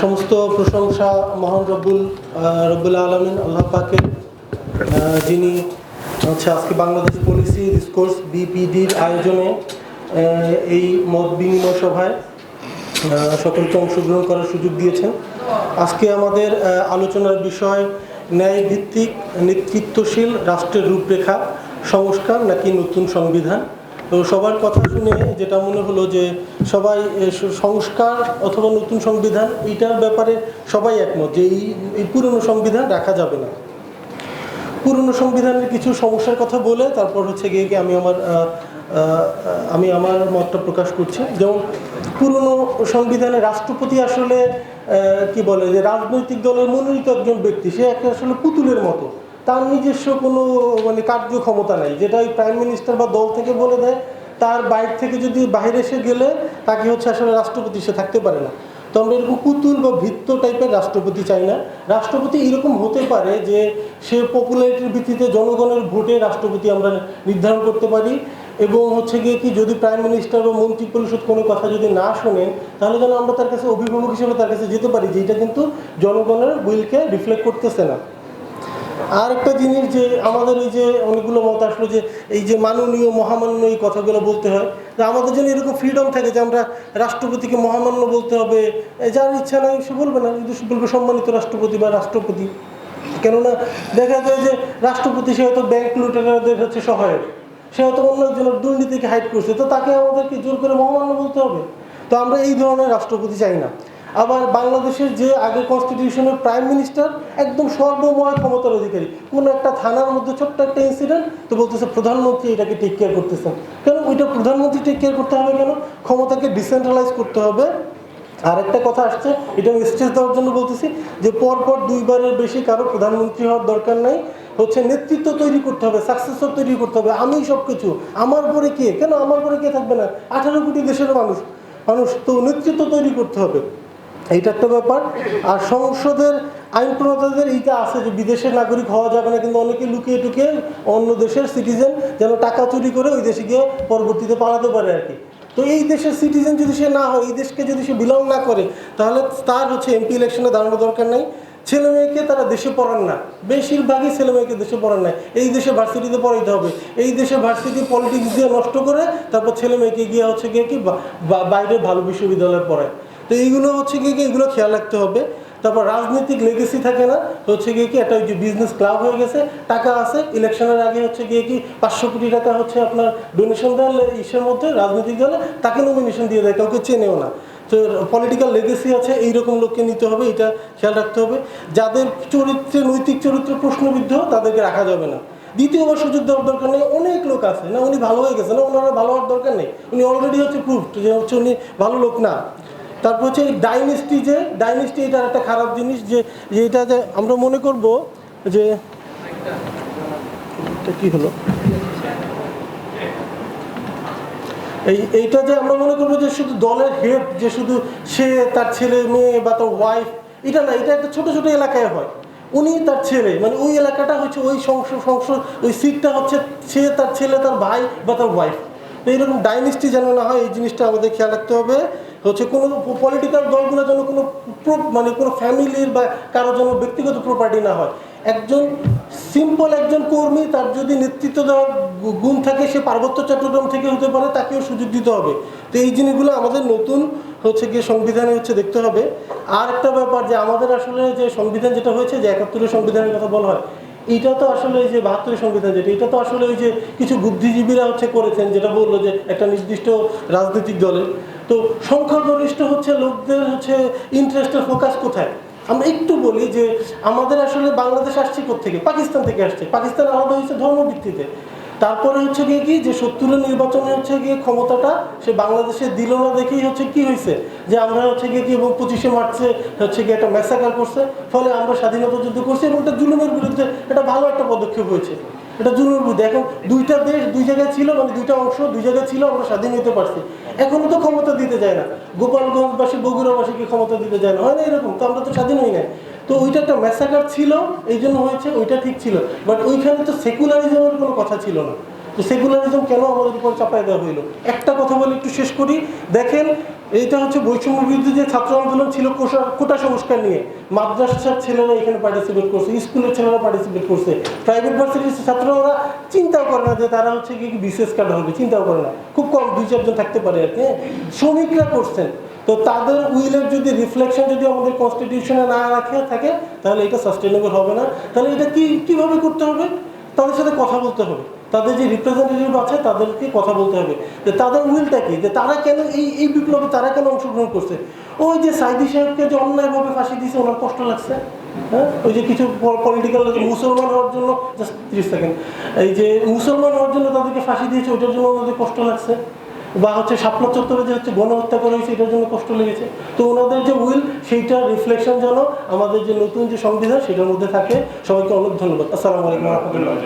সমস্ত প্রশংসা মহান রব্বুল রব্বুল আলমিন, আল্লাহ পাকের যিনি হচ্ছে আজকে বাংলাদেশ পলিসি ডিসকোর্স বিপিডির আয়োজনে এই মত বিনিময় সভায় সকলকে অংশগ্রহণ করার সুযোগ দিয়েছেন। আজকে আমাদের আলোচনার বিষয় ন্যায় ভিত্তিক নেতৃত্বশীল রাষ্ট্রের রূপরেখা, সংস্কার নাকি নতুন সংবিধান? তো সবার কথা শুনে যেটা মনে হলো যে সবাই সংস্কার অথবা নতুন সংবিধান, এইটার ব্যাপারে সবাই একমত যে এই এই পুরনো সংবিধান রাখা যাবে না। পুরনো সংবিধানের কিছু সমস্যার কথা বলে তারপর হচ্ছে গিয়ে আমি আমার আমি আমার মতটা প্রকাশ করছি। যেমন পুরনো সংবিধানে রাষ্ট্রপতি আসলে কি বলে যে রাজনৈতিক দলের মনোনীত একজন ব্যক্তি, সে একটা আসলে পুতুলের মতো। তার নিজস্ব কোনো মানে কার্যক্ষমতা নাই। যেটা ওই প্রাইম মিনিস্টার বা দল থেকে বলে দেয়, তার বাইরে থেকে যদি বাইরে এসে গেলে, তাকে হচ্ছে আসলে রাষ্ট্রপতি সে থাকতে পারে না। তো আমরা এরকম পুতুল বা ভিত্ত টাইপের রাষ্ট্রপতি চাই না। রাষ্ট্রপতি এরকম হতে পারে যে, সে পপুলারিটির ভিত্তিতে জনগণের ভোটে রাষ্ট্রপতি আমরা নির্ধারণ করতে পারি। এবং হচ্ছে গিয়ে কি, যদি প্রাইম মিনিস্টার বা মন্ত্রী পরিষদ কোনো কথা যদি না শোনেন, তাহলে যেন আমরা তার কাছে অভিভাবক হিসেবে তার কাছে যেতে পারি যে এটা কিন্তু জনগণের উইলকে রিফ্লেক্ট করতেছে না। আর একটা জিনিস যে আমাদের এই যে অনেকগুলো মত আসলো যে এই যে মাননীয়, মহামান্য এই কথাগুলো বলতে হয়, যে আমাদের জন্য এরকম ফ্রিডম থাকে যে আমরা রাষ্ট্রপতিকে মহামান্য বলতে হবে। যার ইচ্ছা নাই সে বলবে না, কিন্তু বলবে সম্মানিত রাষ্ট্রপতি বা রাষ্ট্রপতি। কেননা দেখা যায় যে রাষ্ট্রপতি সে হয়তো ব্যাংক লুটেরাদের হচ্ছে সহায়ক, সে হয়তো অন্য দুর্নীতিকে হাইড করছে, তো তাকে আমাদেরকে জোর করে মহামান্য বলতে হবে। তো আমরা এই ধরনের রাষ্ট্রপতি চাই না। আবার বাংলাদেশের যে আগে কনস্টিটিউশনের প্রাইম মিনিস্টার একদম সর্বময় ক্ষমতার অধিকারী। কোনো একটা থানার মধ্যে ছোট্ট একটা ইনসিডেন্ট তো বলতেছে প্রধানমন্ত্রী এটাকে টেক কেয়ার করতেছেন কেন? ওইটা প্রধানমন্ত্রী টেক কেয়ার করতে হবে কেন? ক্ষমতাকে ডিসেন্ট্রালাইজ করতে হবে। আর একটা কথা আসছে, এটা আমি স্টেজ দেওয়ার জন্য বলতেছি যে পরপর দুইবারের বেশি কারও প্রধানমন্ত্রী হওয়ার দরকার নাই। হচ্ছে নেতৃত্ব তৈরি করতে হবে সাকসেসর তৈরি করতে হবে। আমি সব কিছু আমার পরে কে? কেন আমার পরে কে থাকবে না? আঠারো কোটি দেশের মানুষ মানুষ তো নেতৃত্ব তৈরি করতে হবে। এইটা একটা ব্যাপার। আর সংসদের আইন প্রণেতাদের এইটা আছে যে বিদেশের নাগরিক হওয়া যাবে না, কিন্তু অনেকে লুকিয়ে টুকিয়ে অন্য দেশের সিটিজেন যেন টাকা চুরি করে ওই দেশে গিয়ে পরবর্তীতে পালাতে পারে আর কি। তো এই দেশের সিটিজেন যদি সে না হয়, এই দেশকে যদি সে বিলং না করে, তাহলে তার হচ্ছে এমপি ইলেকশনে দাঁড়ানোর দরকার নাই। ছেলে মেয়েকে তারা দেশে পড়ান না। বেশিরভাগই ছেলে মেয়েকে দেশে পড়ান না এই দেশে ভার্সিটিতে পড়াইতে হবে। এই দেশে ভার্সিটি পলিটিক্স দিয়ে নষ্ট করে তারপর ছেলে মেয়েকে গিয়ে হচ্ছে গিয়ে কি বা- বা- ভালো বিশ্ববিদ্যালয়ে পড়ায়। তো এইগুলো হচ্ছে কি, এগুলো খেয়াল রাখতে হবে। তারপর রাজনৈতিক লেগেসি থাকে না হচ্ছে গিয়ে কি, একটা ওই যে বিজনেস ক্লাব হয়ে গেছে, টাকা আছে ইলেকশনের আগে হচ্ছে গিয়ে কি, পাঁচশো কোটি টাকা হচ্ছে আপনার ডোনেশন দেয় ইসের মধ্যে রাজনৈতিক দলে তাকে নমিনেশন দিয়ে দেয়, কাউকে চেনেও না। তো পলিটিক্যাল লেগেসি আছে, এইরকম লোককে নিতে হবে, এটা খেয়াল রাখতে হবে। যাদের চরিত্রে, নৈতিক চরিত্র প্রশ্নবিদ্ধ, তাদেরকে রাখা যাবে না। দ্বিতীয়বার সুযোগ দেওয়ার দরকার নেই, অনেক লোক আছে, না, উনি ভালো হয়ে গেছে না, ওনারা ভালো হওয়ার দরকার নেই। উনি অলরেডি হচ্ছে প্রুফ যে হচ্ছে উনি ভালো লোক না। তারপর হচ্ছে এই ডাইনেস্টি যে ডাইনেস্টি এটার একটা খারাপ জিনিস যে এটা যে আমরা মনে করব যে কি হলো? এই, এইটা যে আমরা মনে করব যে শুধু দলের হেড যে শুধু সে তার ছেলে, মেয়ে বা তার ওয়াইফ এটা না, এটা একটা ছোট ছোট এলাকায় হয়। উনি তার ছেলে মানে ওই এলাকাটা হচ্ছে ওই সংসদ সংসদ ওই সিটটা হচ্ছে সে তার ছেলে, তার ভাই বা তার ওয়াইফ তো এইরকম ডাইনেস্টি যেন না হয়, এই জিনিসটা আমাদের খেয়াল রাখতে হবে। হচ্ছে কোনো পলিটিক্যাল দলগুলো যেন কোনো মানে কোনো ফ্যামিলির বা কারও যেন ব্যক্তিগত প্রপার্টি না হয়। একজন সিম্পল একজন কর্মী, তার যদি নেতৃত্ব দেওয়ার গুণ থাকে, সে পার্বত্য চট্টগ্রাম থেকে হতে পারে, তাকেও সুযোগ দিতে হবে। তো এই জিনিসগুলো আমাদের নতুন হচ্ছে গিয়ে সংবিধানে হচ্ছে দেখতে হবে। আর একটা ব্যাপার যে আমাদের আসলে যে সংবিধান যেটা হয়েছে, যে একাত্তরের সংবিধানের কথা বলা হয় এটা তো আসলে ওই যে বাহাত্তরের সংবিধান যেটা, এটা তো আসলে ওই যে কিছু বুদ্ধিজীবীরা হচ্ছে করেছেন, যেটা বলল যে একটা নির্দিষ্ট রাজনৈতিক দলে। তো সংখ্যাগরিষ্ঠ হচ্ছে লোকদের হচ্ছে ইন্টারেস্টের ফোকাস কোথায়? আমরা একটু বলি যে আমাদের আসলে বাংলাদেশ আসছে থেকে পাকিস্তান থেকে আসছে। পাকিস্তান আলাদা হয়েছে ধর্মভিত্তিতে। তারপরে হচ্ছে গিয়ে কি, যে সত্তরের নির্বাচনে হচ্ছে গিয়ে ক্ষমতাটা সে বাংলাদেশে দিল না দেখেই হচ্ছে কি হয়েছে? যে আমরা হচ্ছে গিয়ে কি এবং পঁচিশে মার্চে হচ্ছে গিয়ে একটা ম্যাসাকার করছে, ফলে আমরা স্বাধীনতা যুদ্ধ করছি এবং এটা জুলুমের বিরুদ্ধে এটা ভালো একটা পদক্ষেপ হয়েছে। এটা জুলুমের বিরুদ্ধে। এখন দুইটা দেশ দুই জায়গায় ছিল মানে দুইটা অংশ, দুই জায়গায় ছিল, আমরা স্বাধীন হতে পারছি। এখনও তো ক্ষমতা দিতে যায় না। গোপালগঞ্জবাসী বগুড়াবাসীকে ক্ষমতা দিতে যায় না? হয় না এরকম, তো আমরা তো স্বাধীন হই না তো ওইটা একটা ম্যাসাকার ছিল, এই জন্য হয়েছে, ওইটা ঠিক ছিল। বাট ওইখানে তো সেকুলারিজমের কোনো কথা ছিল না। তো সেকুলারিজম কেন আমাদের উপর চাপায় দেওয়া হইল? একটা কথা বলে একটু শেষ করি। দেখেন, এইটা হচ্ছে বৈষম্য বিরুদ্ধে যে ছাত্র আন্দোলন ছিল কোটা সংস্কার নিয়ে। মাদ্রাসার ছেলেরা এখানে পার্টিসিপেট করছে, স্কুলের ছেলেরা পার্টিসিপেট করছে। প্রাইভেট ভার্সিটির ছাত্ররা চিন্তাও করে না যে তারা হচ্ছে কি বিশেষ কার্ড হবে, চিন্তাও করে না। খুব কম, দুই চারজন থাকতে পারে আর কি হ্যাঁ? শ্রমিকরা করছেন। তো তাদের উইলের যদি রিফ্লেকশন যদি আমাদের কনস্টিটিউশনে না রাখে থাকে, তাহলে এটা সাস্টেনেবল হবে না। তাহলে এটা কি, কীভাবে করতে হবে? তাদের সাথে কথা বলতে হবে। তাদের যে রিপ্রেজেন্টেটিভ আছে, তাদেরকে কথা বলতে হবে। যে তাদের উইলটা কি? যে তারা কেন এই এই বিপ্লবে তারা কেন অংশগ্রহণ করছে? ওই যে সাইদি সাহেবকে যে অন্যায়ভাবে ফাঁসি দিয়েছে, ওনার কষ্ট লাগছে। হ্যাঁ? ওই যে কিছু পলিটিক্যাল মুসলমান হওয়ার জন্য জাস্ট ত্রিশ সেকেন্ড। এই যে মুসলমান হওয়ার জন্য তাদেরকে ফাঁসি দিয়েছে ওইটার জন্য ওনাদের কষ্ট লাগছে। বা হচ্ছে স্বপ্ন চত্বরে যে হচ্ছে গণহত্যা করা হয়েছে, এটার জন্য কষ্ট লেগেছে। তো ওনাদের যে উইল সেইটার রিফ্লেকশন যেন আমাদের যে নতুন যে সংবিধান, সেটার মধ্যে থাকে। সবাইকে অনেক ধন্যবাদ। আসসালামু আলাইকুম। রহমতুল্লাহ